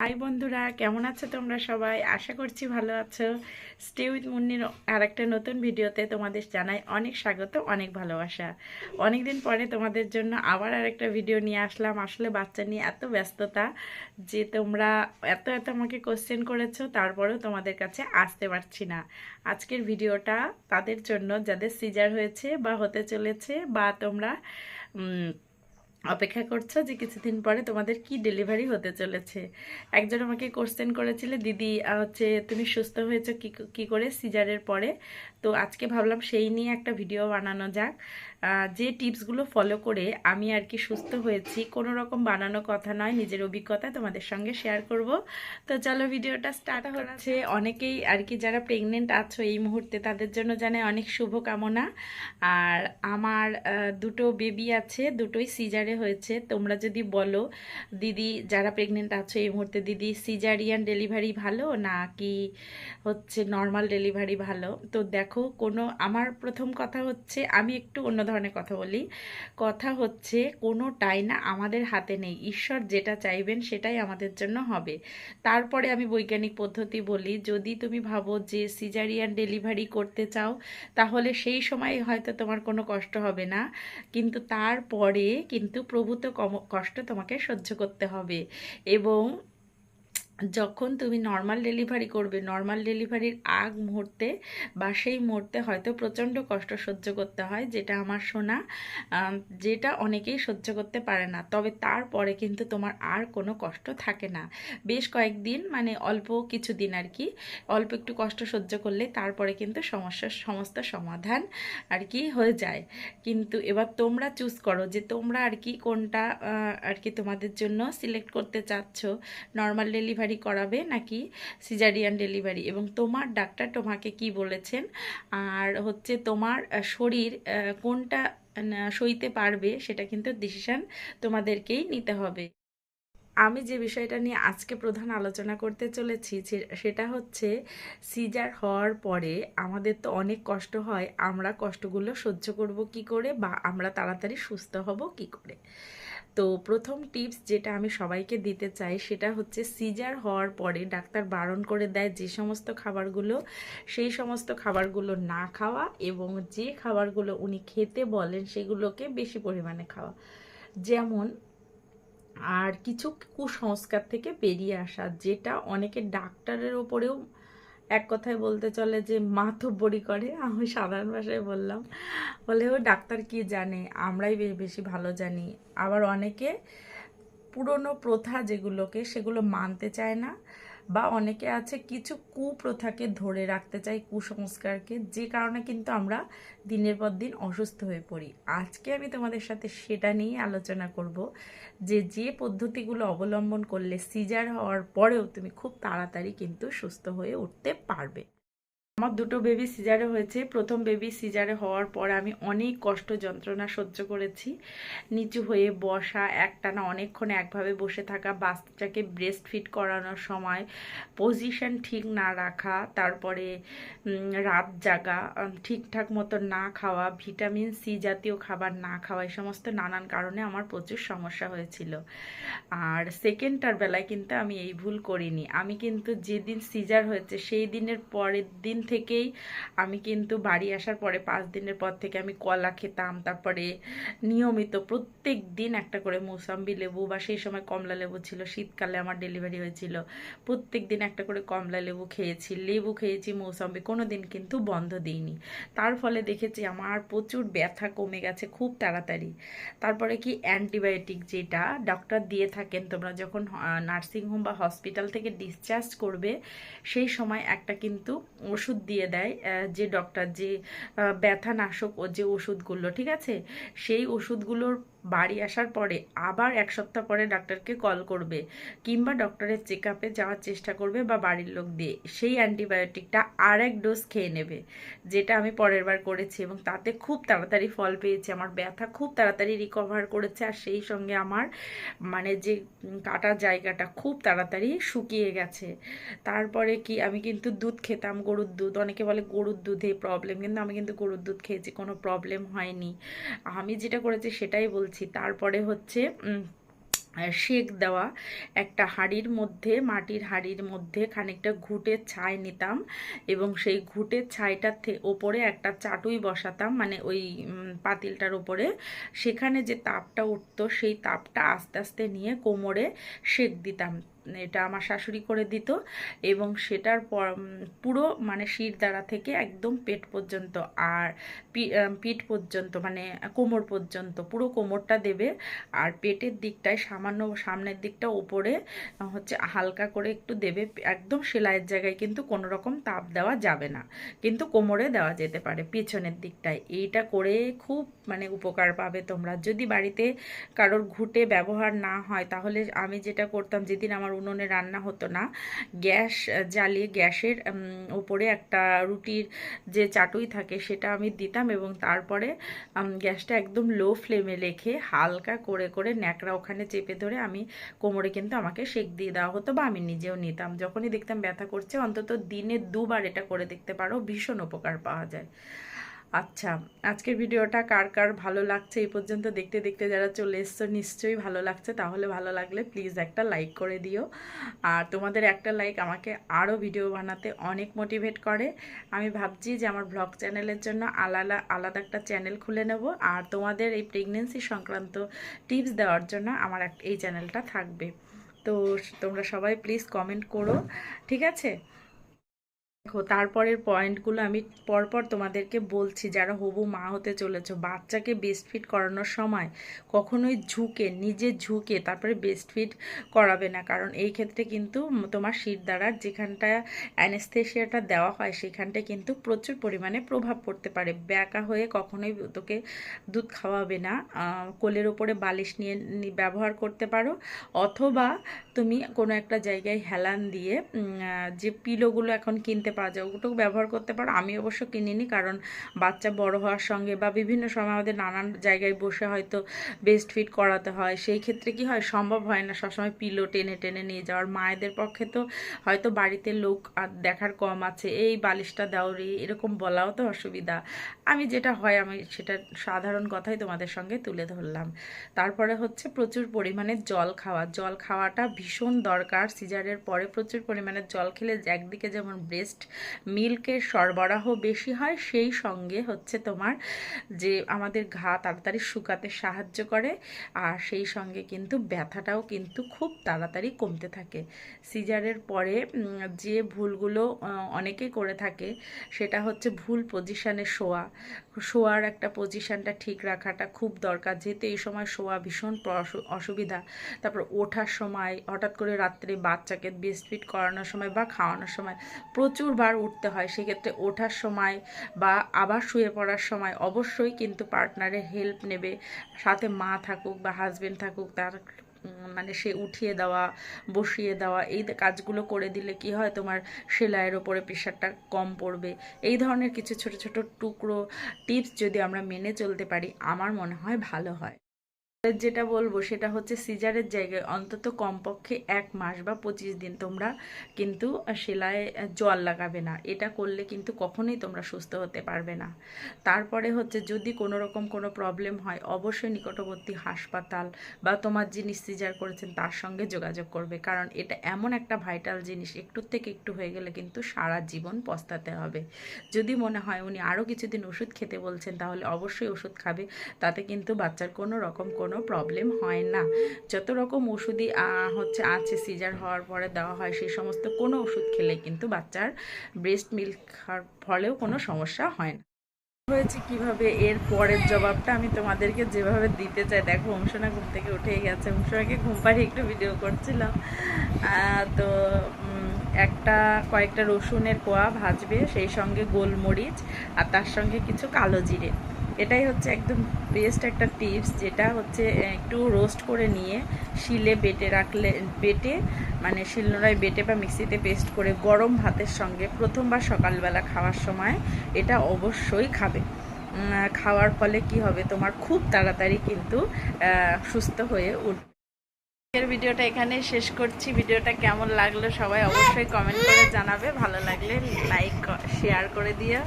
High বন্ধুরা, কেমন আছো তোমরা সবাই? আশা করছি ভালো আছো। স্টে উইথ মুন্নির আর একটা নতুন ভিডিওতে তোমাদের জানাই অনেক স্বাগত, অনেক ভালোবাসা। অনেক দিন পরে তোমাদের জন্য আবার আরেকটা ভিডিও নিয়ে আসলাম। আসলে বাচ্চা নিয়ে এত ব্যস্ততা যে তোমরা এত এত আমাকে কোশ্চেন করেছ, তারপরেও তোমাদের কাছে আসতে পারছি না। আজকের ভিডিওটা তাদের জন্য, যাদের সিজার হয়েছে বা হতে চলেছে বা তোমরা অপেক্ষা করছ যে কিছুদিন পরে তোমাদের কি ডেলিভারি হতে চলেছে? একজন আমাকে কোশ্চেন করেছিল, দিদি হচ্ছে তুমি সুস্থ হয়েছো? কি কি করে? সিজারের পরে। তো আজকে ভাবলাম সেই নিয়ে একটা ভিডিও বানানো যাক। যে টিপসগুলো ফলো করে আমি আর কি সুস্থ হয়েছি, কোনো রকম বানানো কথা নয়, নিজের অভিজ্ঞতা তোমাদের সঙ্গে শেয়ার করব। তো চলো ভিডিওটা স্টার্ট হচ্ছে। অনেকেই আর কি যারা প্রেগনেন্ট আছো এই মুহূর্তে তাদের জন্য জানাই অনেক শুভকামনা। আর আমার দুটো বেবি আছে, দুটোই সিজারে হয়েছে। তোমরা যদি বলো, দিদি যারা প্রেগনেন্ট আছো এই মুহূর্তে, দিদি সিজারিয়ান ডেলিভারি ভালো না কি হচ্ছে নর্মাল ডেলিভারি ভালো? তো দেখো, কোনো, আমার প্রথম কথা হচ্ছে আমি একটু অন্য ধরনের কথা বলি। কথা হচ্ছে কোনোটাই না আমাদের হাতে নেই। ঈশ্বর যেটা চাইবেন সেটাই আমাদের জন্য হবে। তারপরে আমি বৈজ্ঞানিক পদ্ধতি বলি, যদি তুমি ভাবো যে সিজারিয়ান ডেলিভারি করতে চাও, তাহলে সেই সময় হয়তো তোমার কোনো কষ্ট হবে না। কিন্তু তারপরে কিন্তু প্রভূত কষ্ট তোমাকে সহ্য করতে হবে। এবং যখন তুমি নর্মাল ডেলিভারি করবে নর্মাল ডেলিভারির আগ মুহূর্তে বা সেই মুহূর্তে হয়তো প্রচণ্ড কষ্ট সহ্য করতে হয়, যেটা আমার শোনা যেটা অনেকেই সহ্য করতে পারে না। তবে তারপরে কিন্তু তোমার আর কোনো কষ্ট থাকে না। বেশ কয়েকদিন মানে অল্প কিছু দিন আর কি, অল্প একটু কষ্ট সহ্য করলে তারপরে কিন্তু সমস্যার সমস্ত সমাধান আর কি হয়ে যায়। কিন্তু এবার তোমরা চুজ করো যে তোমরা আর কি কোনটা আর কি তোমাদের জন্য সিলেক্ট করতে চাচ্ছ। নর্মাল ডেলিভারি করাবে নাকি সিজারিয়ান ডেলিভারি এবং তোমার ডাক্তার তোমাকে কি বলেছেন? আর হচ্ছে তোমার শরীর কোনটা সইতে পারবে সেটা কিন্তু ডিসিশন তোমাদেরকেই নিতে হবে। আমি যে বিষয়টা নিয়ে আজকে প্রধান আলোচনা করতে চলেছি সেটা হচ্ছে সিজার হওয়ার পরে আমাদের তো অনেক কষ্ট হয়, আমরা কষ্টগুলো সহ্য করব কি করে বা আমরা তাড়াতাড়ি সুস্থ হব কি করে? তো প্রথম টিপস যেটা আমি সবাইকে দিতে চাই সেটা হচ্ছে সিজার হওয়ার পরে ডাক্তার বারণ করে দেয় যে সমস্ত খাবারগুলো, সেই সমস্ত খাবারগুলো না খাওয়া এবং যে খাবারগুলো উনি খেতে বলেন সেগুলোকে বেশি পরিমাণে খাওয়া। যেমন, আর কিছু কুসংস্কার থেকে বেরিয়ে আসা যেটা অনেকে ডাক্তারের ওপরেও এক কথায় বলতে চলে যে মাতব্বরি করে, আমি সাধারণ ভাষায় বললাম। বলে, ও ডাক্তার কি জানে? আমরাই বেশি ভালো জানি। আবার অনেকে পুরনো প্রথা যেগুলোকে সেগুলো মানতে চায় না। বা অনেকে আছে কিছু কুপ্রথাকে ধরে রাখতে চাই কুসংস্কারকে, যে কারণে কিন্তু আমরা দিনের পর দিন অসুস্থ হয়ে পড়ি। আজকে আমি তোমাদের সাথে সেটা নিয়ে আলোচনা করব যে যে পদ্ধতিগুলো অবলম্বন করলে সিজার হওয়ার পরেও তুমি খুব তাড়াতাড়ি কিন্তু সুস্থ হয়ে উঠতে পারবে। আমার দুটো বেবি সিজারে হয়েছে। প্রথম বেবি সিজারে হওয়ার পর আমি অনেক কষ্ট, যন্ত্রণা সহ্য করেছি। নিচু হয়ে বসা, একটানা অনেকক্ষণ একভাবে বসে থাকা, বাচ্চাকে ব্রেস্ট ফিট করানোর সময় পজিশন ঠিক না রাখা, তারপরে রাত জাগা ঠিকঠাক মতো না খাওয়া ভিটামিন সি জাতীয় খাবার না খাওয়া, এই সমস্ত নানান কারণে আমার প্রচুর সমস্যা হয়েছিল। আর সেকেন্ডটার বেলায় কিন্তু আমি এই ভুল করিনি। আমি কিন্তু যেদিন সিজার হয়েছে, সেই দিনের পরের দিন থেকেই আমি কিন্তু বাড়ি আসার পরে পাঁচ দিনের পর থেকে আমি কলা খেতাম, তারপরে নিয়মিত প্রত্যেক দিন একটা করে মৌসাম্বি লেবু বা সেই সময় কমলা লেবু ছিল, শীতকালে আমার ডেলিভারি হয়েছিল, প্রত্যেক দিন একটা করে কমলা লেবু খেয়েছি লেবু খেয়েছি, মৌসাম্বি কোনো দিন কিন্তু বন্ধ দিইনি। তার ফলে দেখেছি আমার প্রচুর ব্যথা কমে গেছে খুব তাড়াতাড়ি। তারপরে কি অ্যান্টিবায়োটিক যেটা ডক্টর দিয়ে থাকেন, তোমরা যখন নার্সিংহোম বা হসপিটাল থেকে ডিসচার্জ করবে, সেই সময় একটা কিন্তু ওষুধ দিয়ে দেয় যে ডক্টর যে ব্যথা নাশক ও যে ওষুধগুলো ঠিক আছে? সেই ওষুধগুলোর বাড়ি আসার পরে আবার এক সপ্তাহ পরে ডাক্তারকে কল করবে কিংবা ডক্টরের চেক আপে যাওয়ার চেষ্টা করবে বা বাড়ির লোক দিয়ে। সেই অ্যান্টিবায়োটিকটা আর এক ডোজ খেয়ে নেবে, যেটা আমি পরের বার করেছি এবং তাতে খুব তাড়াতাড়ি ফল পেয়েছি। আমার ব্যথা খুব তাড়াতাড়ি রিকভার করেছে আর সেই সঙ্গে আমার মানে যে কাটা জায়গাটা খুব তাড়াতাড়ি শুকিয়ে গেছে। তারপরে কি আমি কিন্তু দুধ খেতাম, গরুর দুধ। অনেকে বলে গরুর দুধে প্রবলেম কিন্তু আমি কিন্তু গরুর দুধ খেয়েছি, কোনো প্রবলেম হয়নি। আমি যেটা করেছি সেটাই বলছি তারপরে হচ্ছে শেক দেওয়া। একটা হাঁড়ির মধ্যে, মাটির হাঁড়ির মধ্যে খানিকটা ঘুটের ছাই নিতাম এবং সেই ঘুটের ছাইটার ওপরে একটা চাটুই বসাতাম। মানে ওই পাতিলটার ওপরে। সেখানে যে তাপটা উঠতো, সেই তাপটা আস্তে আস্তে নিয়ে কোমরে শেক দিতাম। এটা আমার শাশুড়ি করে দিত এবং সেটার পর পুরো মানে শির দ্বারা থেকে একদম পেট পর্যন্ত আর পিঠ পর্যন্ত মানে কোমর পর্যন্ত পুরো কোমরটা দেবে আর পেটের দিকটায় সামান্য সামনের দিকটা আহ, হচ্ছে হালকা করে একটু দেবে একদম সেলাইয়ের জায়গায় কিন্তু কোনো রকম তাপ দেওয়া যাবে না। কিন্তু কোমরে দেওয়া যেতে পারে পেছনের দিকটায়। এইটা করে খুব মানে উপকার পাবে তোমরা। যদি বাড়িতে কারোর ঘুটে ব্যবহার না হয় তাহলে আমি যেটা করতাম যেদিন আমার উনুনে রান্না হতো না। গ্যাস জ্বালিয়ে গ্যাসের উপরে একটা রুটির যে চাটুই থাকে সেটা আমি দিতাম এবং তারপরে গ্যাসটা একদম লো ফ্লেমে রেখে হালকা করে করে ন্যাকড়া ওখানে চেপে ধরে আমি কোমরে কিন্তু আমাকে সেক দিয়ে দেওয়া হতো বা আমি নিজেও নিতাম। যখনই দেখতাম ব্যথা করছে, অন্তত দিনে দুবার এটা করে দেখতে পারো, ভীষণ উপকার পাওয়া যায়। আচ্ছা আজকের ভিডিওটা কার কার ভালো লাগছে এই পর্যন্ত দেখতে দেখতে যারা চলে এসছো, নিশ্চয়ই ভালো লাগছে। তাহলে ভালো লাগলে প্লিজ একটা লাইক করে দিও। আর তোমাদের একটা লাইক আমাকে আরও ভিডিও বানাতে অনেক মোটিভেট করে। আমি ভাবছি যে আমার ব্লগ চ্যানেলের জন্য আলাদা আলাদা একটা চ্যানেল খুলে নেব। আর তোমাদের এই প্রেগনেন্সি সংক্রান্ত টিপস দেওয়ার জন্য আমার এই চ্যানেলটা থাকবে। তো তোমরা সবাই প্লিজ কমেন্ট করো, ঠিক আছে? দেখো, তারপরের পয়েন্টগুলো আমি পরপর তোমাদেরকে বলছি, যারা হবু মা হতে চলেছো, বাচ্চাকে বেস্ট ফিট করানোর সময় কখনোই ঝুঁকে, নিজে ঝুঁকে তারপরে বেস্ট ফিট করাবে না। কারণ এই ক্ষেত্রে কিন্তু তোমার শীত দ্বারার যেখানটা অ্যানেস্থেশিয়াটা দেওয়া হয়, সেখানটায় কিন্তু প্রচুর পরিমাণে প্রভাব পড়তে পারে। ব্যাকা হয়ে কখনোই তোকে দুধ খাওয়াবে না। কোলের ওপরে বালিশ নিয়ে ব্যবহার করতে পারো। অথবা তুমি কোনো একটা জায়গায় হেলান দিয়ে যে পিলোগুলো এখন কিনতে পাওয়া যায় ওগুলো ব্যবহার করতে পারো, আমি অবশ্য কিনিনি কারণ বাচ্চা বড় হওয়ার সঙ্গে বা বিভিন্ন সময় আমাদের নানান জায়গায় বসে হয়তো বেস্ট ফিট করাতে হয়। সেই ক্ষেত্রে কি হয়, সম্ভব হয় না সবসময় পিলো টেনে টেনে নিয়ে যাওয়ার। মায়েদের পক্ষে তো হয়তো বাড়িতে লোক দেখার কম আছে, এই বালিশটা দাও রে, এরকম বলাও তো অসুবিধা। আমি যেটা হয়, আমি সেটা সাধারণ কথাই তোমাদের সঙ্গে তুলে ধরলাম। তারপরে হচ্ছে প্রচুর পরিমাণে জল খাওয়া। জল খাওয়াটা ভীষণ দরকার। সিজারের পরে প্রচুর পরিমাণে জল খেলে একদিকে যেমন ব্রেস্ট মিল্কের সরবরাহ বেশি হয়, সেই সঙ্গে হচ্ছে তোমার যে আমাদের ঘা তাড়াতাড়ি শুকাতে সাহায্য করে, আর সেই সঙ্গে কিন্তু ব্যথাটাও কিন্তু খুব তাড়াতাড়ি কমতে থাকে। সিজারের পরে যে ভুলগুলো অনেকেই করে থাকে, সেটা হচ্ছে ভুল পজিশানে শোয়া। শোয়ার একটা পজিশানটা ঠিক রাখাটা খুব দরকার, যেহেতু এই সময় শোয়া ভীষণ অসুবিধা। তারপর ওঠার সময়, হঠাৎ করে রাত্রে বাচ্চাকে বেস্টফিট করানোর সময় বা খাওয়ানোর সময় প্রচুরবার উঠতে হয়। সেক্ষেত্রে ওঠার সময় বা আবার শুয়ে পড়ার সময় অবশ্যই কিন্তু পার্টনারের হেল্প নেবে। সাথে মা থাকুক বা হাজবেন্ড থাকুক, তার মানে সে উঠিয়ে দেওয়া, বসিয়ে দেওয়া, এই কাজগুলো করে দিলে কি হয়? তোমার সেলাইয়ের ওপরে প্রেশারটা কম পড়বে। এই ধরনের কিছু ছোট ছোট টুকরো টিপস যদি আমরা মেনে চলতে পারি, আমার মনে হয় ভালো হয়। যেটা বলব সেটা হচ্ছে সিজারের জায়গায় অন্তত কমপক্ষে এক মাস বা পঁচিশ দিন তোমরা কিন্তু সেলাইয়ে জল লাগাবে না। এটা করলে কিন্তু কখনোই তোমরা সুস্থ হতে পারবে না। তারপরে হচ্ছে যদি কোনো রকম কোনো প্রবলেম হয়, অবশ্যই নিকটবর্তী হাসপাতাল বা তোমার যিনি সিজার করেছেন তার সঙ্গে যোগাযোগ করবে। কারণ এটা এমন একটা ভাইটাল জিনিস একটুর থেকে একটু হয়ে গেলে কিন্তু সারা জীবন পস্তাতে হবে। যদি মনে হয় উনি আরও কিছুদিন ওষুধ খেতে বলছেন, তাহলে অবশ্যই ওষুধ খাবে। তাতে কিন্তু বাচ্চার কোনো রকম কোনো প্রবলেম হয় না। যত রকম ওষুধই হচ্ছে আছে সিজার হওয়ার পরে দেওয়া হয়, সেই সমস্ত কোনো ওষুধ খেলে কিন্তু বাচ্চার ব্রেস্ট মিল্ক খাওয়ার ফলেও কোনো সমস্যা হয় না। হয়েছে কীভাবে এর পরের জবাবটা আমি তোমাদেরকে যেভাবে দিতে চাই। দেখো, অংশনা ঘুম থেকে উঠেই গেছে। অংশনাকে ঘুম পাড়িয়ে একটু ভিডিও করছিলাম। তো একটা, কয়েকটা রসুনের কোয়া ভাজবে, সেই সঙ্গে গোলমরিচ আর তার সঙ্গে কিছু কালো জিরে। এটাই হচ্ছে একদম বেস্ট একটা টিপস যেটা হচ্ছে একটু রোস্ট করে নিয়ে শিলে বেটে রাখলে, বেটে মানে শিলনোড়ায় বেটে বা মিক্সিতে পেস্ট করে গরম ভাতের সঙ্গে প্রথমবার সকালবেলা খাওয়ার সময় এটা অবশ্যই খাবে। খাওয়ার ফলে কি হবে, তোমার খুব তাড়াতাড়ি কিন্তু সুস্থ হয়ে উঠবে ভিডিওটা এখানে শেষ করছি। ভিডিওটা কেমন লাগল সবাই অবশ্যই কমেন্ট করে জানাবে। ভালো লাগলে লাইক শেয়ার করে দিও।